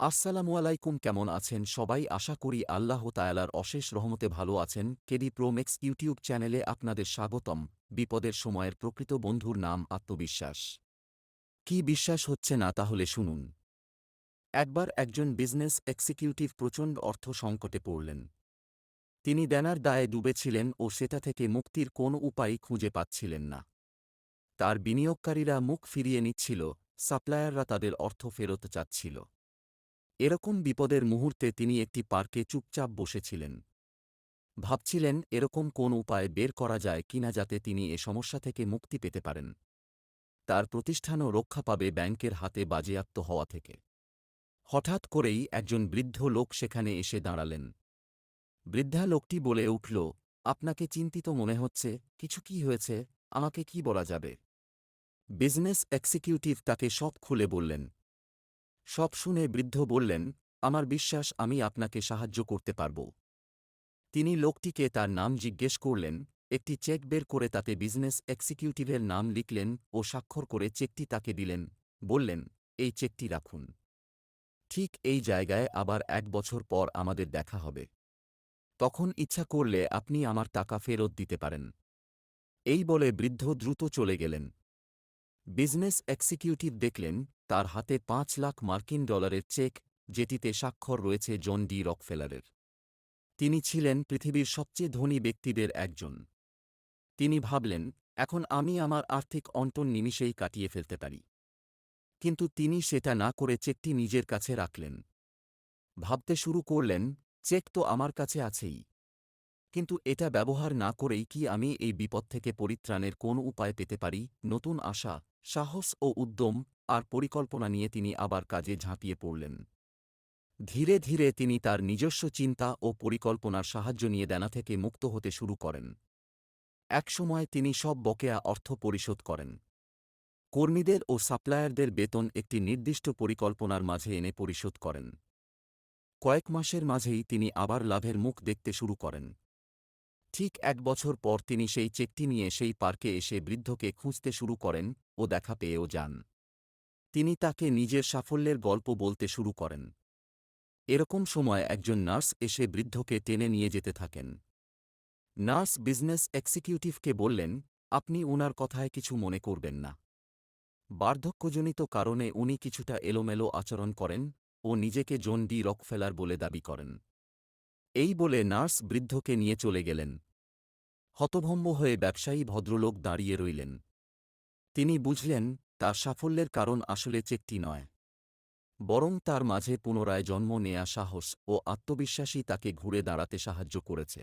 আসসালামু আলাইকুম, কেমন আছেন সবাই? আশা করি আল্লাহ তায়ালার অশেষ রহমতে ভালো আছেন। কেডি প্রোমেক্স ইউটিউব চ্যানেলে আপনাদের স্বাগতম। বিপদের সময়ের প্রকৃত বন্ধুর নাম আত্মবিশ্বাস। কি বিশ্বাস হচ্ছে না, তাহলে শুনুন। একবার একজন বিজনেস এক্সিকিউটিভ প্রচণ্ড অর্থ সংকটে পড়লেন। তিনি দেনার দায়ে ডুবেছিলেন ও সেটা থেকে মুক্তির কোনো উপায় খুঁজে পাচ্ছিলেন না। তার বিনিয়োগকারীরা মুখ ফিরিয়ে নিচ্ছিল, সাপ্লায়াররা তাদের অর্থ ফেরত চাচ্ছিল। এরকম বিপদের মুহূর্তে তিনি একটি পার্কে চুপচাপ বসেছিলেন। ভাবছিলেন, এরকম কোন উপায় বের করা যায় কিনা যাতে তিনি এ সমস্যা থেকে মুক্তি পেতে পারেন। তার প্রতিষ্ঠানও রক্ষা পাবে ব্যাংকের হাতে বাজেয়াপ্ত হওয়া থেকে। হঠাৎ করেই একজন বৃদ্ধ লোক সেখানে এসে দাঁড়ালেন। বৃদ্ধা লোকটি বলে উঠল, আপনাকে চিন্তিত মনে হচ্ছে? কিছু কি হয়েছে? আমাকে কি বলা যাবে? বিজনেস এক্সিকিউটিভ তাকে সব খুলে বললেন সব শুনে বৃদ্ধ বললেন, আমার বিশ্বাস, আমি আপনাকে সাহায্য করতে পারব। তিনি লোকটিকে তার নাম জিজ্ঞেস করলেন, একটি চেক বের করে তাতে বিজনেস এক্সিকিউটিভের নাম লিখলেন ও স্বাক্ষর করে চেকটি তাকে দিলেন, বললেন, এই চেকটি রাখুন। ঠিক এই জায়গায় আবার এক বছর পর আমাদের দেখা হবে। তখন ইচ্ছা করলে আপনি আমার টাকা ফেরত দিতে পারেন। এই বলে বৃদ্ধ দ্রুত চলে গেলেন। বিজনেস এক্সিকিউটিভ দেখলেন তার হাতে পাঁচ লাখ মার্কিন ডলারের চেক, যেটিতে স্বাক্ষর রয়েছে জন ডি রকফেলারের। তিনি ছিলেন পৃথিবীর সবচেয়ে ধনী ব্যক্তিদের একজন। তিনি ভাবলেন, এখন আমি আমার আর্থিক অন্টন নিমিষেই কাটিয়ে ফেলতে পারি। কিন্তু তিনি সেটা না করে চেকটি নিজের কাছে রাখলেন। ভাবতে শুরু করলেন, চেক তো আমার কাছে আছেই। কিন্তু এটা ব্যবহার না করেই কি আমি এই বিপদ থেকে পরিত্রাণের কোন উপায় পেতে পারি? নতুন আশা, সাহস ও উদ্যম আর পরিকল্পনা নিয়ে তিনি আবার কাজে ঝাঁপিয়ে পড়লেন। ধীরে ধীরে তিনি তার নিজস্ব চিন্তা ও পরিকল্পনার সাহায্য নিয়ে দেনা থেকে মুক্ত হতে শুরু করেন। একসময় তিনি সব বকেয়া অর্থ পরিশোধ করেন। কর্মীদের ও সাপ্লায়ারদের বেতন একটি নির্দিষ্ট পরিকল্পনার মাঝে এনে পরিশোধ করেন। কয়েক মাসের মাঝেই তিনি আবার লাভের মুখ দেখতে শুরু করেন। ঠিক এক বছর পর তিনি সেই চেকটি নিয়ে সেই পার্কে এসে বৃদ্ধকে খুঁজতে শুরু করেন ও দেখা পেয়েও যান। তিনি তাকে নিজের সাফল্যের গল্প বলতে শুরু করেন। এরকম সময় একজন নার্স এসে বৃদ্ধকে টেনে নিয়ে যেতে থাকেন। নার্স বিজনেস এক্সিকিউটিভকে বললেন, আপনি উনার কথায় কিছু মনে করবেন না। বার্ধক্যজনিত কারণে উনি কিছুটা এলোমেলো আচরণ করেন ও নিজেকে জন ডি রকফেলার বলে দাবি করেন। এই বলে নার্স বৃদ্ধকে নিয়ে চলে গেলেন। হতভম্ব হয়ে ব্যবসায়ী ভদ্রলোক দাঁড়িয়ে রইলেন। তিনি বুঝলেন তার সাফল্যের কারণ আসলে চেকটি নয়। বরং তার মাঝে পুনরায় জন্ম নেয়া সাহস ও আত্মবিশ্বাসী তাকে ঘুরে দাঁড়াতে সাহায্য করেছে।